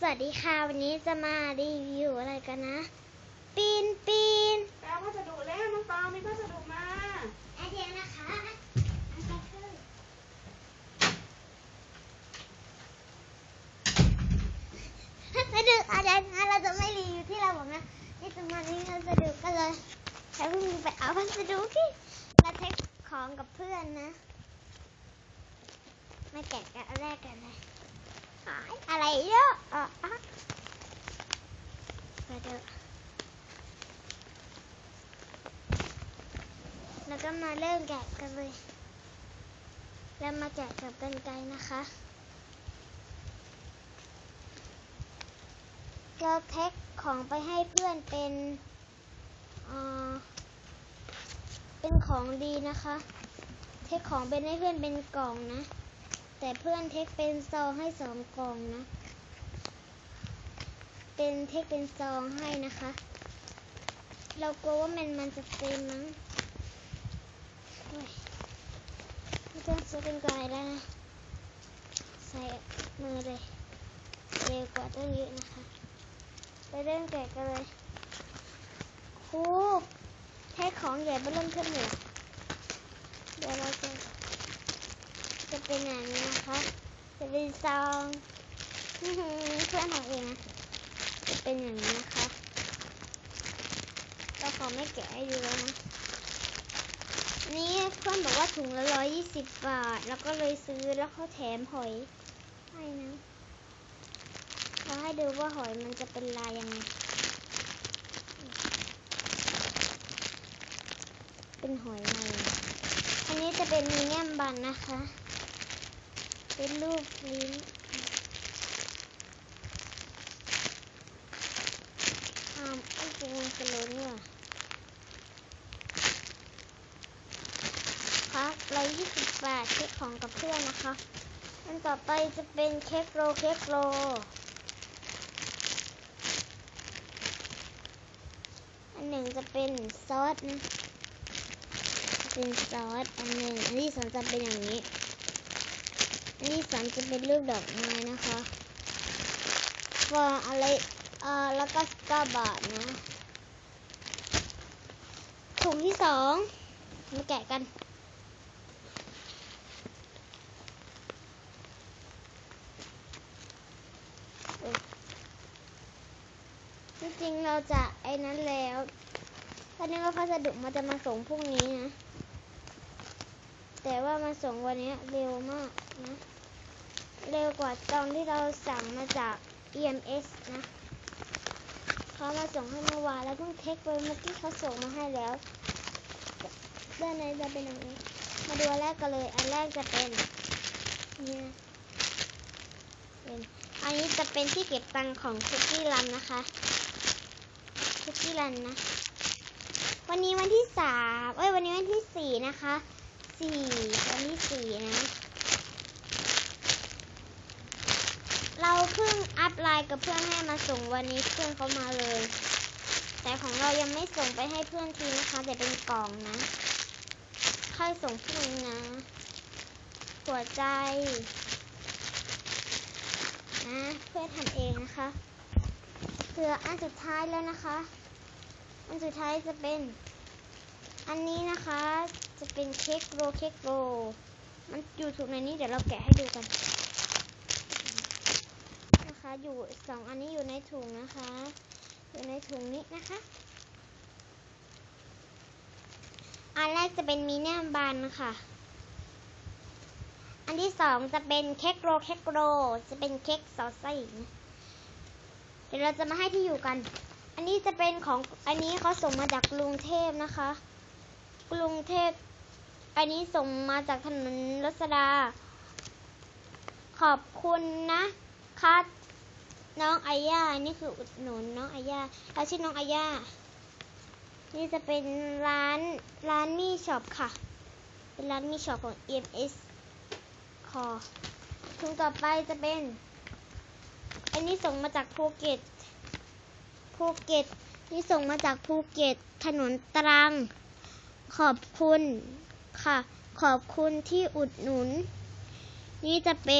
สวัสดีค่ะ วันนี้จะมารีวิวอะไรกันนะ ปีนปีนแปลว่าจะดุแล้วน้องตองมีพัสดุมาอันเดียวนะคะอันนี้คือพัสดุอะไรนะเราจะไม่รีวิวที่เราบอกนะนี่จะมารีวิวพัสดุกันเลยใช้เพิ่งไปเอาพัสดุที่มาเทคของกับเพื่อนนะมาแกะกันอันแรกกันเลยหายอะไรเยอะ อะอะมาดูแล้วก็มาเริ่มแกะกันเลย แล้วมาแกะกับกันไกนะคะ เราแท็กของไปให้เพื่อนเป็นเอ่อเป็นของดีนะคะ เทคของเป็นให้เพื่อนเป็นกล่องนะ แต่เพื่อนเทคเป็นซองให้สองกล่องนะ เป็นเทคเป็นซองให้นะคะ เรากลัวว่ามันมันจะเต็มมั้งไม่ต้องซื้อเป็นกลายแล้วนะ ใส่มือเลยเร็วกว่าตั้งเยอะนะคะไปเริ่มแกะกันเลยคูแค่ของใหญ่ไปเริ่มขึ้นเลยเดี๋ยวเราจะจะเป็นอย่างนี้นะคะ จะเป็นซองเพื่อนของเองนะ เป็นอย่างนี้นะคะเราขอไม่แกะให้ดูแล้วนะ นี่เพื่อนบอกว่าถุงละร้อยยี่สิบบาท แล้วก็เลยซื้อแล้วเขาแถมหอยให้นะเราให้ดูว่าหอยมันจะเป็นลายยังไง เป็นหอยอะไรอันนี้จะเป็นมีเนียมบันนะคะ เป็นรูปลิ้นอ่าไอ้จริงมันจะล้นว่ะครับร้อยยี่สิบบาทเค้กของกับเพื่อนนะคะ อันต่อไปจะเป็นเค้กโรเค้กโรอันหนึ่งจะเป็นซอสนะเป็นซอสอันหนึ่งอันที่สองจะเป็นอย่างนี้ อันที่สามจะเป็นรูปดอกไม้นะคะฟองอะไร อ่อแล้วก็เก้าบาทนะถุงที่สองมาแกะกันจริงๆเราจะไอ้นั้นแล้วตอนนี้ว่าพัสดุมันจะมาส่งพรุ่งนี้นะ แต่ว่ามาส่งวันนี้เร็วมากนะ เร็วกว่าตอนที่เราสั่งมาจาก EMS นะ เขามาส่งให้เมื่อวานแล้วเพิ่งเทคไปเมื่อกี้เขาส่งมาให้แล้วด้านในจะเป็นอย่างนี้ มาดูอันแรกกันเลย อันแรกจะเป็นนี่เป็นอันนี้จะเป็นที่เก็บตังค์ของคุกกี้รันนะคะคุกกี้รันนะ วันนี้วันที่สามเอ้ยวันนี้วันที่สี่นะคะสี่วันที่สี่นะ เราเพิ่ง อัพไลน์กับเพื่อนให้มาส่งวันนี้เพื่อนเขามาเลย แต่ของเรายังไม่ส่งไปให้เพื่อนทีนะคะแต่เป็นกล่องนะค่อยส่งพรุ่งนี้นะ หัวใจนะเพื่อทำเองนะคะเหลืออันสุดท้ายแล้วนะคะ อันสุดท้ายจะเป็น อันนี้นะคะจะเป็นเค้กโรเค้กโรมันอยู่ถุงในนี้เดี๋ยวเราแกะให้ดูกัน อยู่สองอันนี้อยู่ในถุงนะคะ อยู่ในถุงนี้นะคะ อันแรกจะเป็นมีเนียมบานนะคะอันที่สองจะเป็นเค้กโรลเค้กโรลจะเป็นเค้กซอสไส้เดี๋ยวเราจะมาให้ที่อยู่กัน อันนี้จะเป็นของ อันนี้เขาส่งมาจากกรุงเทพนะคะ กรุงเทพ อันนี้ส่งมาจากถนนรัศดาขอบคุณนะคัด น้องอาย่า นี่คืออุดหนุนน้องอาย่าเราชื่อน้องอาย่า นี่จะเป็นร้านร้านมี่ช็อปค่ะ เป็นร้านมี่ช็อปของ EMS คอถุงต่อไปจะเป็น อันนี้ส่งมาจากภูเก็ต ภูเก็ต นี่ส่งมาจากภูเก็ต ถนนตรัง ขอบคุณค่ะ ขอบคุณที่อุดหนุน นี่จะเป็น